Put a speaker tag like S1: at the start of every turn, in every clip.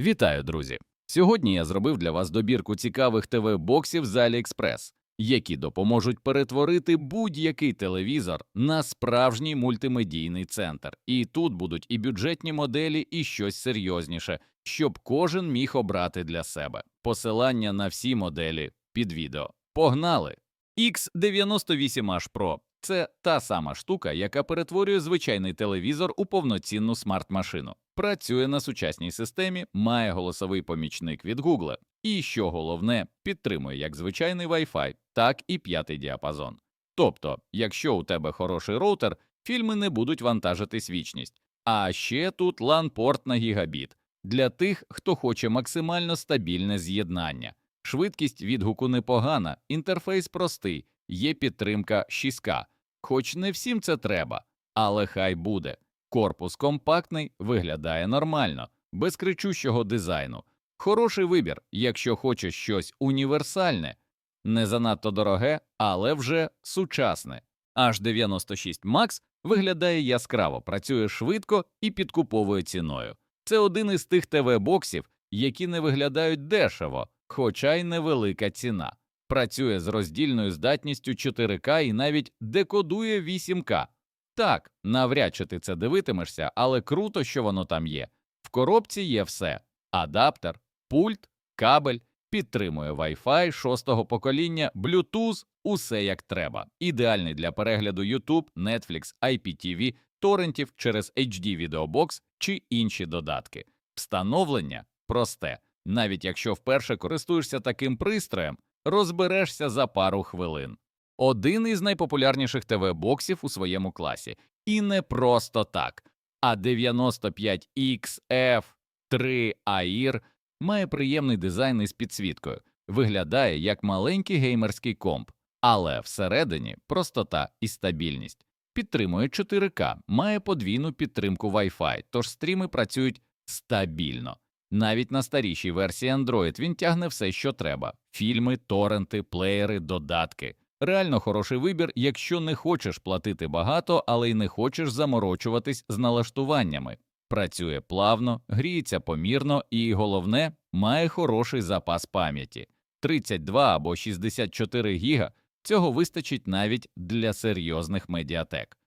S1: Вітаю, друзі! Сьогодні я зробив для вас добірку цікавих ТВ-боксів з AliExpress, які допоможуть перетворити будь-який телевізор на справжній мультимедійний центр. І тут будуть і бюджетні моделі, і щось серйозніше, щоб кожен міг обрати для себе. Посилання на всі моделі під відео. Погнали! X98H Pro – це та сама штука, яка перетворює звичайний телевізор у повноцінну смарт-машину. Працює на сучасній системі, має голосовий помічник від Google і, що головне, підтримує як звичайний Wi-Fi, так і п'ятий діапазон. Тобто, якщо у тебе хороший роутер, фільми не будуть вантажитись вічність. А ще тут LAN-порт на гігабіт для тих, хто хоче максимально стабільне з'єднання. Швидкість відгуку непогана, інтерфейс простий, є підтримка 6К. Хоч не всім це треба, але хай буде. Корпус компактний, виглядає нормально, без кричущого дизайну. Хороший вибір, якщо хочеш щось універсальне, не занадто дороге, але вже сучасне. H96 Max виглядає яскраво, працює швидко і підкуповує ціною. Це один із тих ТВ-боксів, які не виглядають дешево, хоча й невелика ціна. Працює з роздільною здатністю 4К і навіть декодує 8К. Так, навряд чи ти це дивитимешся, але круто, що воно там є. В коробці є все: адаптер, пульт, кабель, підтримує Wi-Fi шостого покоління, Bluetooth, усе як треба. Ідеальний для перегляду YouTube, Netflix, IPTV, торрентів через HD Videobox чи інші додатки. Встановлення просте. Навіть якщо вперше користуєшся таким пристроєм, розберешся за пару хвилин. Один із найпопулярніших ТВ-боксів у своєму класі. І не просто так. А 95XF3 AIR має приємний дизайн із підсвіткою, виглядає як маленький геймерський комп, але всередині простота і стабільність. Підтримує 4К, має подвійну підтримку Wi-Fi, тож стріми працюють стабільно. Навіть на старішій версії Android він тягне все, що треба: фільми, торренти, плеєри, додатки. Реально хороший вибір, якщо не хочеш платити багато, але й не хочеш заморочуватись з налаштуваннями. Працює плавно, гріється помірно і, головне, має хороший запас пам'яті 32 або 64 гіга. Цього вистачить навіть для серйозних медіатек.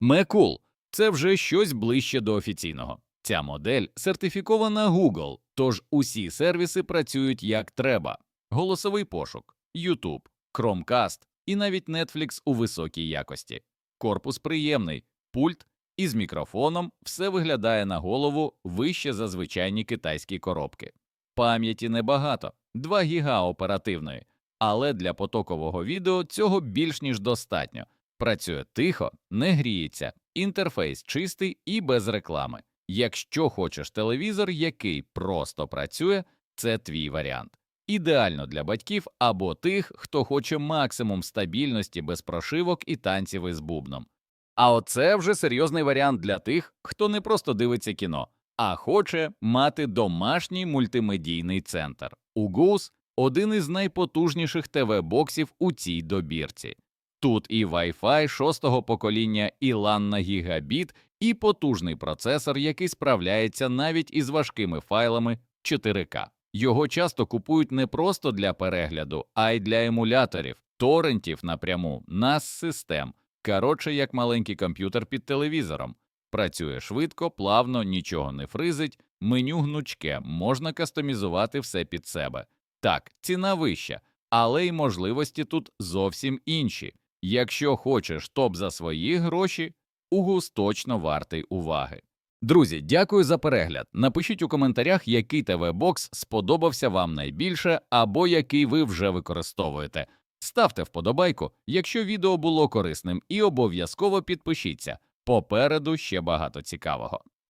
S1: Мекул це вже щось ближче до офіційного. Ця модель сертифікована Google, тож усі сервіси працюють як треба: голосовий пошук, YouTube, Chromecast і навіть Netflix у високій якості. Корпус приємний, пульт із мікрофоном все виглядає на голову вище за звичайні китайські коробки. Пам'яті небагато 2 гіга оперативної, але для потокового відео цього більш ніж достатньо. Працює тихо, не гріється, інтерфейс чистий і без реклами. Якщо хочеш телевізор, який просто працює, це твій варіант. Ідеально для батьків або тих, хто хоче максимум стабільності без прошивок і танців із бубном. А оце вже серйозний варіант для тих, хто не просто дивиться кіно, а хоче мати домашній мультимедійний центр. УГУС – один із найпотужніших ТВ-боксів у цій добірці. Тут і Wi-Fi шостого покоління, і LAN на гігабіт, і потужний процесор, який справляється навіть із важкими файлами 4К. Його часто купують не просто для перегляду, а й для емуляторів, торрентів напряму, нас систем. Коротше, як маленький комп'ютер під телевізором. Працює швидко, плавно, нічого не фризить, меню гнучке, можна кастомізувати все під себе. Так, ціна вища, але й можливості тут зовсім інші. Якщо хочеш топ за свої гроші, угус точно вартий уваги. Друзі, дякую за перегляд. Напишіть у коментарях, який ТВ-бокс сподобався вам найбільше або який ви вже використовуєте. Ставте вподобайку, якщо відео було корисним, і обов'язково підпишіться. Попереду ще багато цікавого.